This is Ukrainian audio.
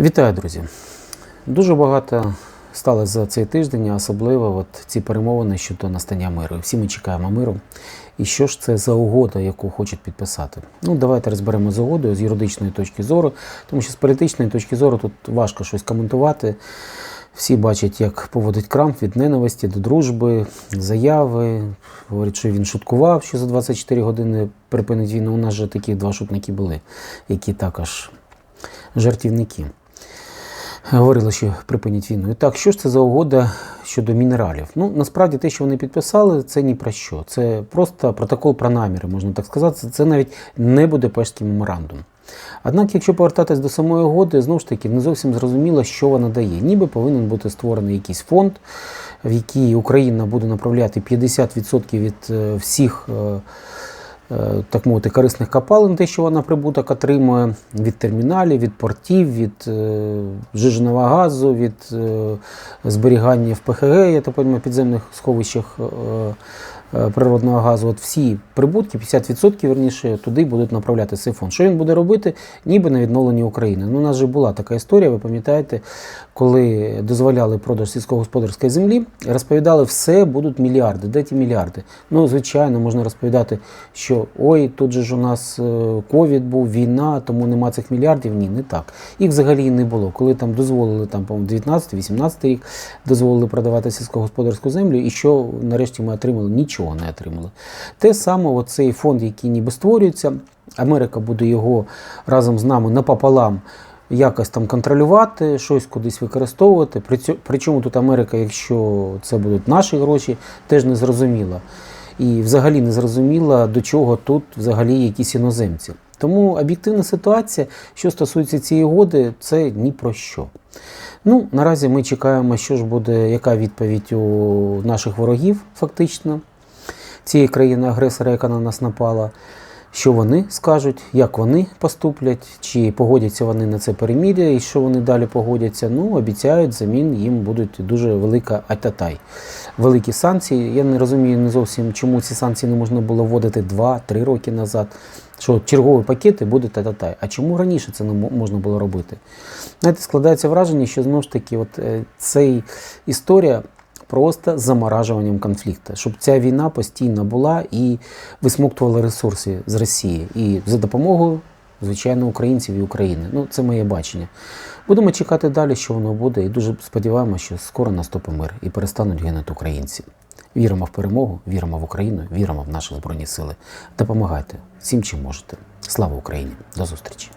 Вітаю, друзі! Дуже багато стало за цей тиждень, особливо от ці перемовини щодо настання миру. Всі ми чекаємо миру. І що ж це за угода, яку хочуть підписати? Ну, давайте розберемо з угодою з юридичної точки зору, тому що з політичної точки зору тут важко щось коментувати. Всі бачать, як поводить Крамп від ненависті до дружби, заяви. Говорять, що він шуткував, що за 24 години припинить війну. У нас же такі два шутники були, які також жартівники. Говорили, що припинять війну. І так, що ж це за угода щодо мінералів? Ну, насправді те, що вони підписали, це ні про що. Це просто протокол про наміри, можна так сказати. Це- навіть не Будапештський меморандум. Однак, якщо повертатись до самої угоди, знову ж таки не зовсім зрозуміло, що вона дає. Ніби повинен бути створений якийсь фонд, в який Україна буде направляти 50% від е, всіх. Е, так мовити, корисних копалин, те, що вона прибуток отримує від терміналів, від портів, від е, жиженого газу, від е, зберігання в ПХГ, я так розумію, підземних сховищах природного газу. От всі прибутки, 50% верніше, туди будуть направляти цей фонд. Що він буде робити? Ніби на відновленні України. Ну, у нас же була така історія, ви пам'ятаєте, коли дозволяли продаж сільськогосподарської землі, розповідали, все будуть мільярди. Де ті мільярди? Ну, звичайно, можна розповідати, що ой, тут же ж у нас е, ковід був, війна, тому нема цих мільярдів. Ні, не так. Їх взагалі не було. Коли там дозволили, там, по-моєму, 19-18 рік дозволили продавати сільськогосподарську землю, і що нарешті ми отримали? Нічого не отримали. Те саме, оцей фонд, який ніби створюється, Америка буде його разом з нами напополам якось там контролювати, щось кудись використовувати. Причому тут Америка, якщо це будуть наші гроші, теж не зрозуміла. І взагалі не зрозуміла, до чого тут взагалі якісь іноземці. Тому об'єктивна ситуація, що стосується цієї угоди, це ні про що. Ну, наразі ми чекаємо, що ж буде, яка відповідь у наших ворогів, фактично, цієї країни-агресора, яка на нас напала. Що вони скажуть, як вони поступлять, чи погодяться вони на це перемір'я, і що вони далі погодяться. Ну, обіцяють, замін їм будуть дуже велика ататай. Великі санкції. Я не розумію не зовсім, чому ці санкції не можна було вводити 2-3 роки назад. Що чергові пакети буде та-та-та. А чому раніше це не можна було робити? Знаєте, складається враження, що знову ж таки, от е, цей історія просто заморажуванням конфлікту, щоб ця війна постійно була і висмоктувала ресурси з Росії і за допомогою, звичайно, українців і України. Ну, це моє бачення. Будемо чекати далі, що воно буде, і дуже сподіваємося, що скоро наступить мир і перестануть гинути українці. Віримо в перемогу, віримо в Україну, віримо в наші збройні сили. Допомагайте всім, чим можете. Слава Україні! До зустрічі!